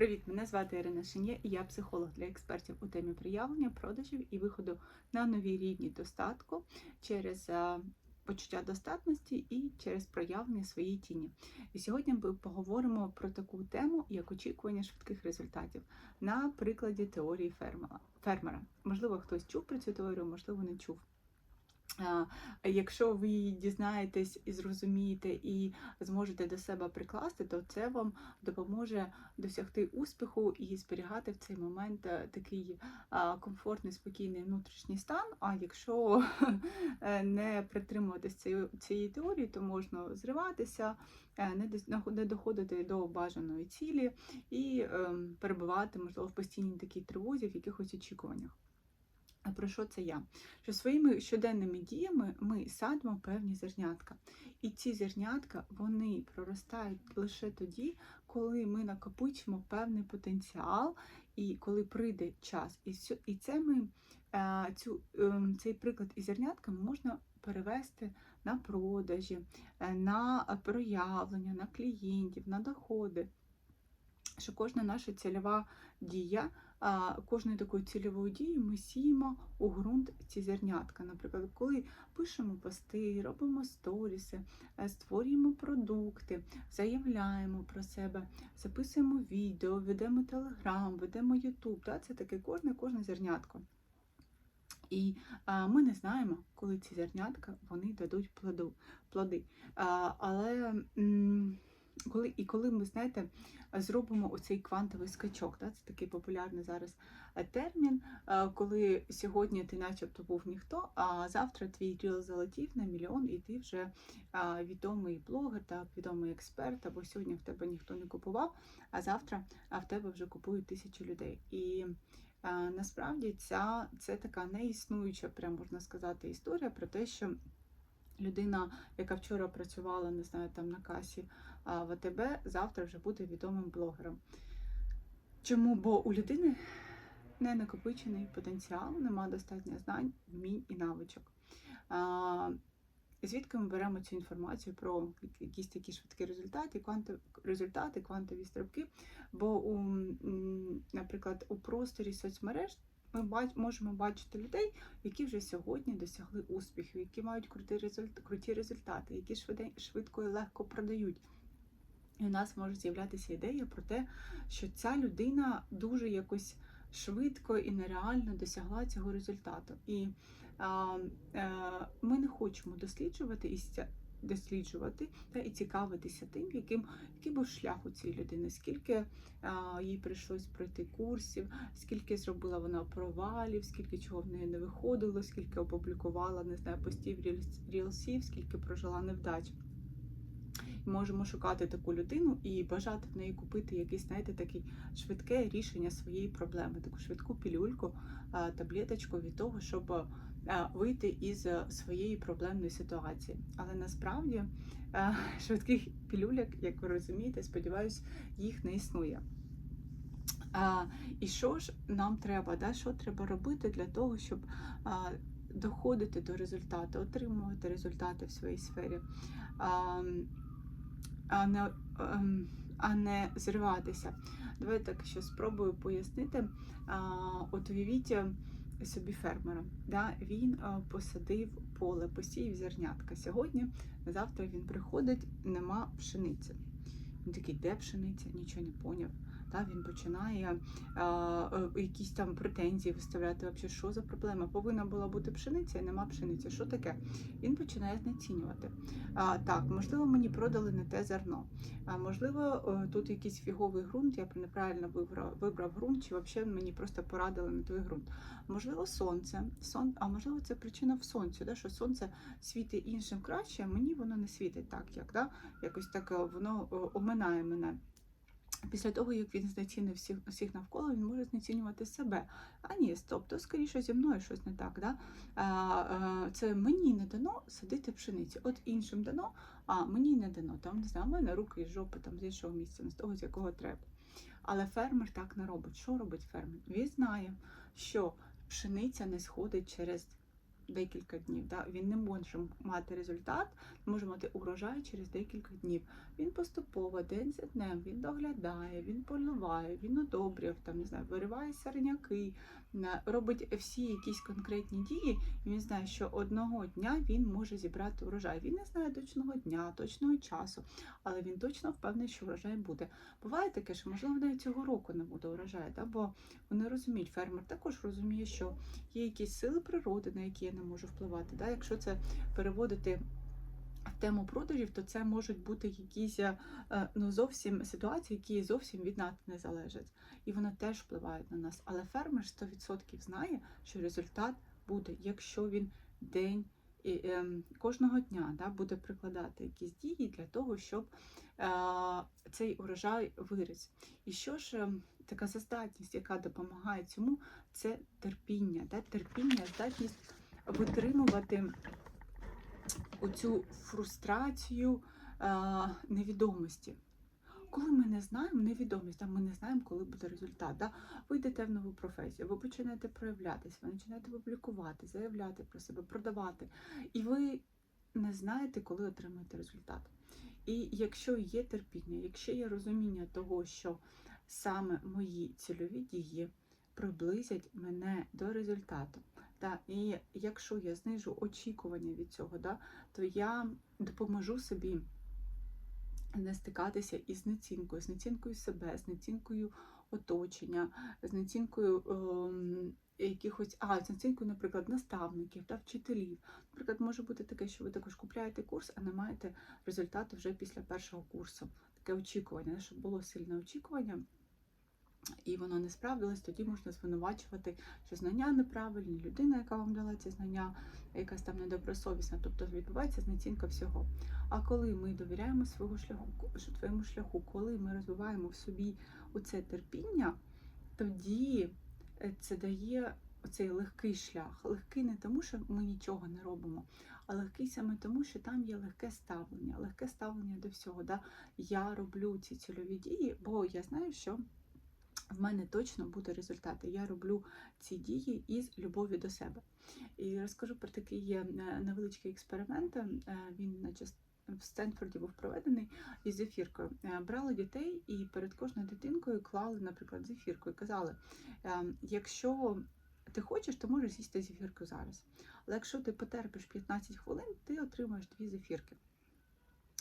Привіт, мене звати Ірина Шинє і я психолог для експертів у темі проявлення, продажів і виходу на нові рівні достатку через е, почуття достатності і через проявлення своєї тіні. І сьогодні ми поговоримо про таку тему, як очікування швидких результатів на прикладі теорії фермера. Можливо, хтось чув про цю теорію, можливо, не чув. Якщо ви дізнаєтесь і зрозумієте і зможете до себе прикласти, то це вам допоможе досягти успіху і зберігати в цей момент е, такий комфортний, спокійний внутрішній стан. А якщо е, не притримуватись цієї, цієї теорії, то можна зриватися, е, не доходити до бажаної цілі і ем, перебувати, можливо, в постійній такій тривозі, в якихось очікуваннях. А про що це я? Що своїми щоденними діями ми садимо певні зернятка. І ці зернятка вони проростають лише тоді, коли ми накопичимо певний потенціал, і коли прийде час. І це ми е, цю, ем, цей приклад із зернятками можна перевести на продажі, е, на проявлення, на клієнтів, на доходи. Що кожна наша цільова дія а, кожною такою цільовою дією ми сіємо у ґрунт ці зернятка. Наприклад, коли пишемо пости, робимо сторіси, е, створюємо продукти, заявляємо про себе, записуємо відео, ведемо телеграм, ведемо Ютуб. Це таке кожне кожне зернятко. І а, ми не знаємо, коли ці зернятка вони дадуть плоду, плоди. А, але м, коли, і коли ми знаєте, зробимо оцей квантовий скачок, да? це такий популярний зараз е, термін, е, коли сьогодні ти начебто був ніхто, а завтра твій ріл залетів на мільйон, і ти вже е, відомий блогер, так, відомий експерт, або сьогодні в тебе ніхто не купував, а завтра в тебе вже купують тисячі людей. І насправді ця це така неіснуюча, прям можна сказати, історія про те, що людина, яка вчора працювала, не знаю, там на касі а, в АТБ, завтра вже буде відомим блогером. Чому? Бо у людини не накопичений потенціал, нема достатньо знань, вмінь і навичок. А, Звідки ми беремо цю інформацію про якісь такі швидкі результати, квантові результати, квантові стрибки? Бо, у, наприклад, у просторі соцмереж ми можемо бачити людей, які вже сьогодні досягли успіхів, які мають круті, результ, круті результати, які швидко і легко продають. І у нас може з'являтися ідея про те, що ця людина дуже якось швидко і нереально досягла цього результату. І а, а, ми не хочемо досліджувати досліджувати та і цікавитися тим, яким який був шлях у цієї людини, скільки а, їй прийшлось пройти курсів, скільки зробила вона провалів, скільки чого в неї не виходило, скільки опублікувала, не знаю, постів рілсів, скільки прожила невдач. Можемо шукати таку людину і бажати в неї купити якесь, знаєте, таке швидке рішення своєї проблеми, таку швидку пілюльку, таблеточку від того, щоб вийти із своєї проблемної ситуації. Але насправді швидких пілюляк, як ви розумієте, сподіваюсь, їх не існує. І що ж нам треба? Що треба робити для того, щоб доходити до результату, отримувати результати в своїй сфері, а, а, не, ем, а не зриватися? Давайте так ще спробую пояснити. От уявіть е, собі фермером. Да? Він а, посадив поле, посіяв зернятка. Сьогодні, завтра він приходить, нема пшениці. Він такий, де пшениця? Нічого не поняв. Та, він починає а, е, якісь там претензії виставляти. Вообще, що за проблема? Повинна була бути пшениця, і нема пшениці. Що таке? Він починає знецінювати. А, так, можливо, мені продали не те зерно. А можливо, е, тут якийсь фіговий ґрунт, я неправильно вибрав, вибрав ґрунт, чи взагалі мені просто порадили на той ґрунт. Можливо, сонце, сон, а можливо, це причина в сонці, да, що сонце світить іншим краще, а мені воно не світить так, як да, якось так е, воно оминає мене. Після того, як він знецінив всіх, всіх навколо, він може знецінювати себе. А ні, стоп, то скоріше зі мною щось не так. Да? А, а, це мені не дано садити пшениці. От іншим дано, а мені не дано. Там не знаю, мене руки з жопи там з іншого місця, не з того, з якого треба. Але фермер так не робить. Що робить фермер? Він знає, що пшениця не сходить через декілька днів. Да? Він не може мати результат, може мати урожай через декілька днів. Він поступово, день за днем, він доглядає, він полюває, він одобрює, там не знаю, вириває сорняки, робить всі якісь конкретні дії, і він знає, що одного дня він може зібрати урожай. Він не знає точного дня, точного часу, але він точно впевнений, що урожай буде. Буває таке, що можливо навіть цього року не буде урожаю, да? бо вони розуміють, фермер також розуміє, що є якісь сили природи, на які я не можу впливати. Да? Якщо це переводити тему продажів, то це можуть бути якісь е, ну, зовсім ситуації, які зовсім від нас не залежать. І вони теж впливають на нас. Але фермер 100% знає, що результат буде, якщо він день і, ем, кожного дня да, буде прикладати якісь дії для того, щоб е, цей урожай виріс. І що ж ем, така здатність, яка допомагає цьому, це терпіння. Да? Терпіння, здатність витримувати оцю фрустрацію е, невідомості. Коли ми не знаємо невідомість, ми не знаємо, коли буде результат. Да? Ви йдете в нову професію, ви починаєте проявлятися, ви починаєте публікувати, заявляти про себе, продавати. І ви не знаєте, коли отримаєте результат. І якщо є терпіння, якщо є розуміння того, що саме мої цільові дії приблизять мене до результату. Да, і якщо я знижу очікування від цього, да, то я допоможу собі не стикатися із нецінкою, з нецінкою себе, з нецінкою оточення, з нецінкою ем, якихось, а, з нецінкою, наприклад, наставників та вчителів. Наприклад, може бути таке, що ви також купляєте курс, а не маєте результату вже після першого курсу. Таке очікування, щоб було сильне очікування. І воно не справдилось, тоді можна звинувачувати, що знання неправильні, людина, яка вам дала ці знання, якась там недобросовісна, тобто відбувається знецінка всього. А коли ми довіряємо свого шляху, своєму шляху, коли ми розвиваємо в собі оце терпіння, тоді е, це дає оцей легкий шлях. Легкий не тому, що ми нічого не робимо, а легкий саме тому, що там є легке ставлення, легке ставлення до всього. Да? Я роблю ці цільові дії, бо я знаю, що в мене точно буде результат. Я роблю ці дії із любові до себе. І розкажу про такий є е, невеличкий експеримент. Е, Він наче в Стенфорді був проведений із зефіркою. Е, Брали дітей і перед кожною дитинкою клали, наприклад, зефірку і казали: якщо ти хочеш, то можеш з'їсти зефірку зараз. Але якщо ти потерпиш 15 хвилин, ти отримаєш дві зефірки.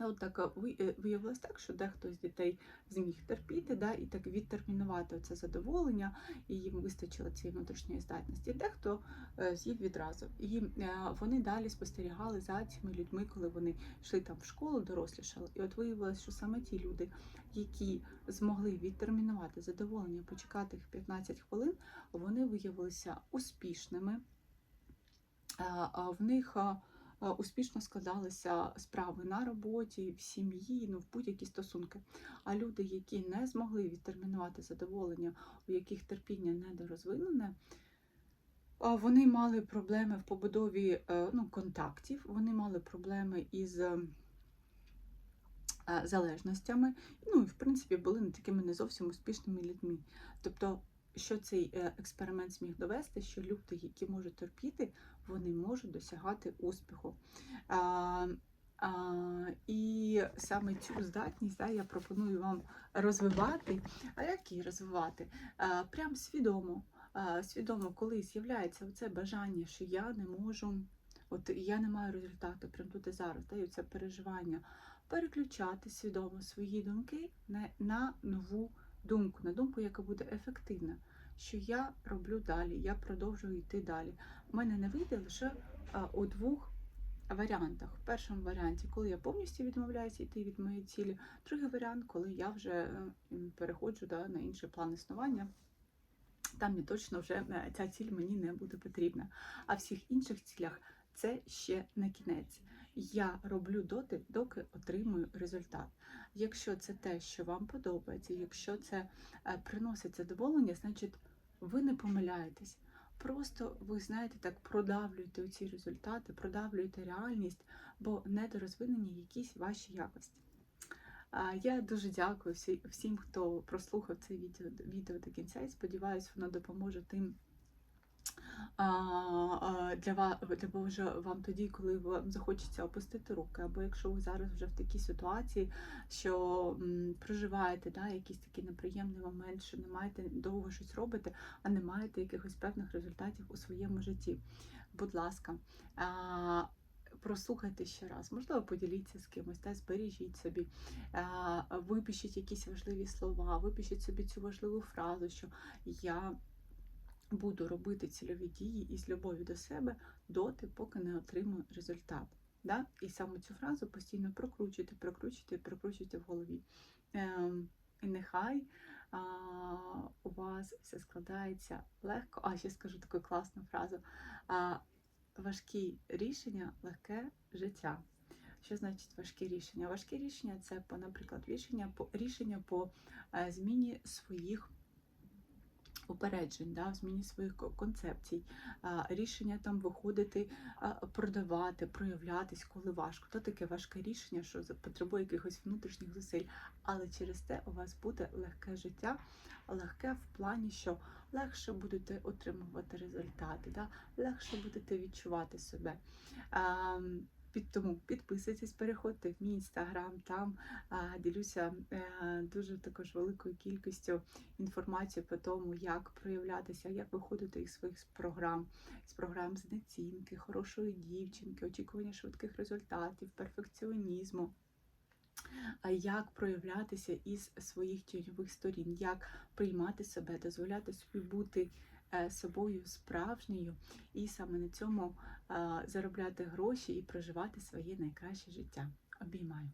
От так е, ви- виявилось так, що дехто з дітей зміг терпіти, да, і так відтермінувати це задоволення, і їм вистачило цієї внутрішньої здатності. Дехто е, з'їв відразу. І е, вони далі спостерігали за цими людьми, коли вони йшли там в школу, дорослішали. І от виявилось, що саме ті люди, які змогли відтермінувати задоволення, почекати їх 15 хвилин, вони виявилися успішними. В них успішно складалися справи на роботі, в сім'ї, ну в будь-які стосунки. А люди, які не змогли відтермінувати задоволення, у яких терпіння недорозвинене, вони мали проблеми в побудові е, ну, контактів, вони мали проблеми із е, е, залежностями, ну і в принципі були не такими не зовсім успішними людьми. Тобто, що цей е, експеримент зміг довести, що люди, які можуть терпіти, вони можуть досягати успіху. А, а, і саме цю здатність да, я пропоную вам розвивати. А як її розвивати? А, прям свідомо. А, свідомо, коли з'являється це бажання, що я не можу, от я не маю результату прямо тут і зараз, да, і це переживання, переключати свідомо свої думки на, на нову думку, на думку, яка буде ефективна. Що я роблю далі, я продовжую йти далі. У мене не вийде лише у двох варіантах. В першому варіанті, коли я повністю відмовляюся йти від моєї цілі, другий варіант, коли я вже е, переходжу да, на інший план існування. Там і точно вже е, ця ціль мені не буде потрібна. А всіх інших цілях це ще не кінець. Я роблю доти, доки отримую результат. Якщо це те, що вам подобається, якщо це е, приносить задоволення, значить ви не помиляєтесь. Просто ви знаєте, так продавлюєте ці результати, продавлюєте реальність, бо недорозвинені якісь ваші якості. Я дуже дякую всім, хто прослухав це відео, відео до кінця і сподіваюся, воно допоможе тим для вас допоможе вам тоді, коли вам захочеться опустити руки, або якщо ви зараз вже в такій ситуації, що проживаєте да, якийсь такий неприємний момент, що не маєте довго щось робити, а не маєте якихось певних результатів у своєму житті. Будь ласка. Прослухайте ще раз, можливо, поділіться з кимось, та збережіть собі, випишіть якісь важливі слова, випишіть собі цю важливу фразу, що я буду робити цільові дії із любов'ю до себе доти, поки не отримую результат. Да? І саме цю фразу постійно прокручуйте, прокручуйте, прокручуйте в голові. Ем, і нехай а, у вас все складається легко. А ще скажу таку класну фразу. А, важкі рішення, легке життя. Що значить важкі рішення? Важкі рішення це, по, наприклад, рішення по рішення по е, зміні своїх упереджень, да, в зміні своїх концепцій, рішення там виходити, продавати, проявлятись, коли важко. То таке важке рішення, що потребує якихось внутрішніх зусиль. Але через те у вас буде легке життя, легке в плані, що легше будете отримувати результати, да, легше будете відчувати себе. А, під тому підписуйтесь, переходьте в мій інстаграм, там а, ділюся е, дуже також великою кількістю інформацію по тому, як проявлятися, як виходити із своїх програм, з програм знецінки, хорошої дівчинки, очікування швидких результатів, перфекціонізму. А як проявлятися із своїх тіньових сторін, як приймати себе, дозволяти собі бути собою справжньою, і саме на цьому е, заробляти гроші і проживати своє найкраще життя. Обіймаю.